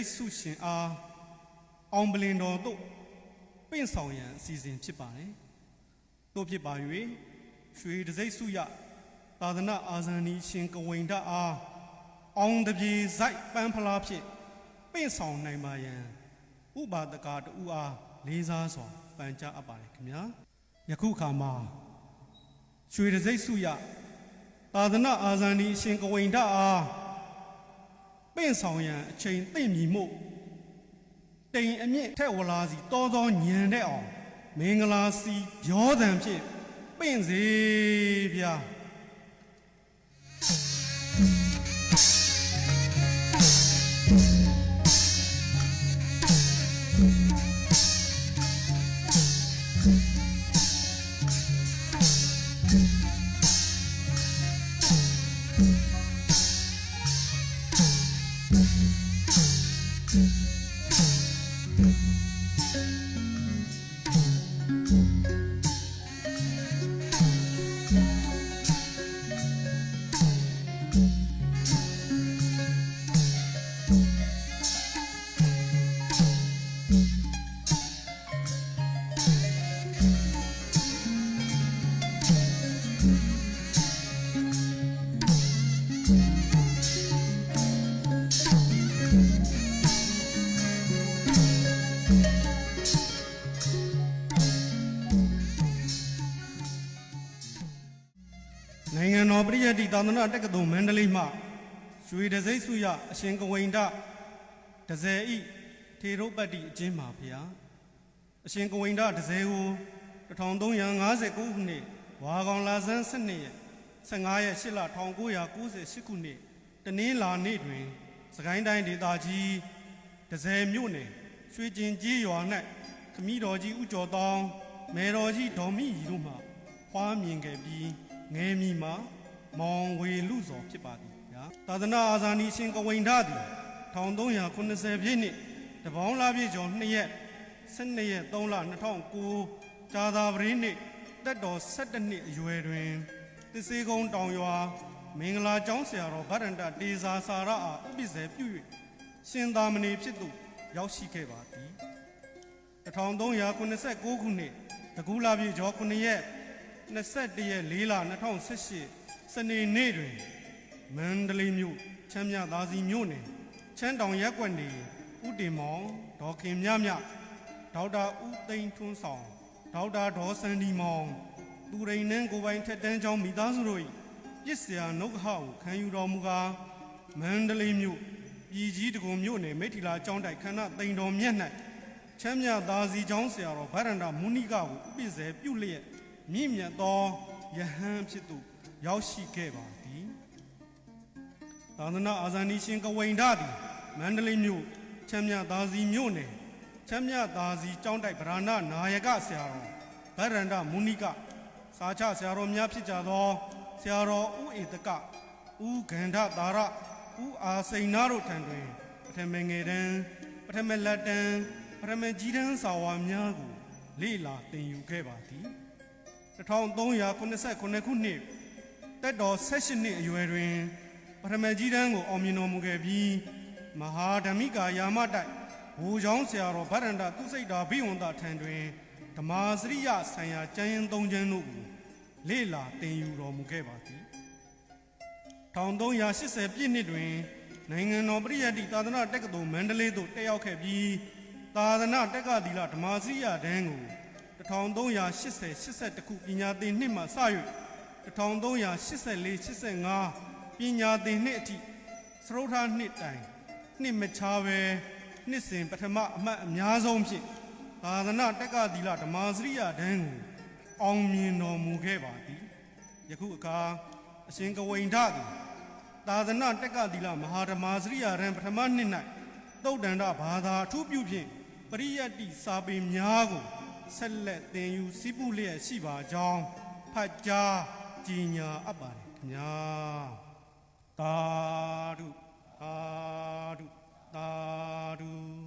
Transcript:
တ်ဆုရှင်အားအောင်ပလင်တော်တို့ပင့်ဆောင်ရန်အစီအစဉ်ဖြစ်ပါတယ်တို့ဖြစ်ပါ၍ရွှေတစိတ်ဆုရသာသနာအာဇာနည်ရှင်ကဝိန္ဒအားအောင်တပြေဇိုက်ပန်းဖလားဖြင့်ပင့်ဆောင်နိုင်ပါရန်ဥပါဒကတူအားလေးစားစွာပန်ကြားအပ်ပါတယ်ခင်ဗျာယခုခါမှာရွှေတစိတ်ဆုရသာသနာအာဇာနည်ရှင်ကဝိန္ဒအားပ င့်ဆောင်ရန်အချိန်သိမ့်မည်မို့တိမ်အမြင့်ထက်ဝလာစီတောသောညံတဲ့အောင်မင်္ဂလာစီရောတံဖြင့်ပင့်စေဗျာ နိုင်ငံတော်ပြည်ယတိသာသနာတက္ကသိုလ်မန္တလေးမှရွှေတစိမ့်စုရအရှင်ကဝိန္ဒဒဇယ်ဤထေရုပတ္တိအချင်းပါဗျာအရှင်ကဝိန္ဒဒဇယ်ကို1359ခုနှစ်ဝါကောင်လာဇန်း12ရက်15ရက်8လ1998ခုနှစ်တနင်္လာနေ့တွင် စကိုင်းတိုင်းဒေသကြီးဒဇယ်မြို့နယ် ရွှေကျင်ကြီးရွာ၌ခမည်းတော်ကြီးဥကျော်တောင်းမေတော်ကြီးဒေါ်မိရီတို့မှဖွားမြင်ခဲ့ပြီးငယ်မီမှာမောင်ဝေလူစော်ဖြစ်ပါသည်ဗျာသာသနာအာဇာနည်ရှင်ကဝိန္ဒသည်1380ပြည့်နှစ်တပေါင်းလာပြည့်ကျော်2ရက်12ရက်3လ2009ကြာသာပရင်းနှစ်တက်တော်17နှစ်အရွယ်တွင်တစ္ဆေကုန်းတောင်ရွာမင်္ဂလာကျောင်းဆရာတော်ဗရန္တတေဇာစာရအားဥပ္ပဇေပြု၍ရှင်သာမဏေဖြစ်သူ ရောက်ရှိခဲ့ပါသည်1389ခုနှစ်တကူလာပြည်ကျော်9ရက်21ရက်4လ2018စနေနေ့တွင်မန္တလေးမြို့ချမ်းမြသာစီမြို့နယ်ချမ်းတောင်ရက်ကွက်နေဥတင်မောင်ဒေါ်ခင်မြမြဒေါက်တာဦးသိန်းထွန်းဆောင်ဒေါက်တာဒေါ်စန္ဒီမောင်သူရိန်နှန်းကိုပိုင်ထက်တန်းချောင်းမိသားစုတို့၏ပြစ်စရာနှုတ်ခကိုခံယူတော်မူကားမန္တလေးမြို့ ပြည်ကြီးတကုံမြို့နယ်မိထီလာကျောင်းတိုက်ခန္ဓာတိန်တော်မြတ်၌ချမ်းမြသာစီကျောင်းဆရာတော်ဗရန္တာမုနိကကိုဥပိ္ပဇေပြုလျက်မြင့်မြတ်သောယဟန်ဖြစ်သူရောက်ရှိခဲ့ပါသည်သာသနာအာဇာနည်ရှင်ကဝိန္ဒသည်မန္တလေးမြို့ချမ်းမြသာစီမြို့နယ်ချမ်းမြသာစီကျောင်းတိုက်ဗราဏနာယကဆရာတော်ဗရန္ဒမုနိကစာချဆရာတော်များဖြစ်ကြသောဆရာတော်ဥဧတကဥဂန္ဓတာရ ဥအာစိန်နာတို့ထံတွင်ပထမငယ်တန်းပထမလက်တန်းပထမကြီးတန်းစာဝါများကိုလေ့လာသင်ယူခဲ့ပါသည်1389ခုနှစ်တက်တော်16နှစ်အရွယ်တွင်ပထမကြီးတန်းကိုအောင်မြင်တော်မူခဲ့ပြီးမဟာဓမ္မိကာယာမတိုက်ဘူချောင်းဆရာတော်ဗရန္တာသူစိတ်တာဘိဝန္တာထံတွင်ဓမ္မာစရိယဆံယာကျမ်းရင်သုံးချမ်းတို့ကိုလေ့လာသင်ယူတော်မူခဲ့ပါသည် 1380ပြည့်နှစ်တွင်နိုင်ငံတော်ပြည်ယတိသာသနာတက္ကသိုလ်မန္တလေးသို့တက်ရောက်ခဲ့ပြီးသာသနာတက္ကသီလဓမ္မာစရိယတန်းကို1380 81ခုပညာသင်နှစ်မှစ၍1384-85ပညာသင်နှစ်အထိသရုတ်ထနှစ်တိုင်နှစ်မချာပဲနှစ်စဉ်ပထမအမှတ်အများဆုံးဖြင့်သာသနာတက္ကသီလဓမ္မာစရိယတန်းကိုအောင်မြင်တော်မူခဲ့ပါသည်ယခုအခါအရှင်ကဝိန္ဒသည် သာသနာတက္ကသီလမဟာဓမ္မာစရိယတန်းပထမနှစ်၌သုတ်တန္တဘာသာအထူးပြုဖြင့်ပရိယတ္တိစာပေများကိုဆက်လက်သင်ယူစီးပူးလျက်ရှိပါကြောင်းဖတ်ကြားကြီးညာအပ်ပါတယ်ခင်ဗျာသာဓုသာဓုသာဓု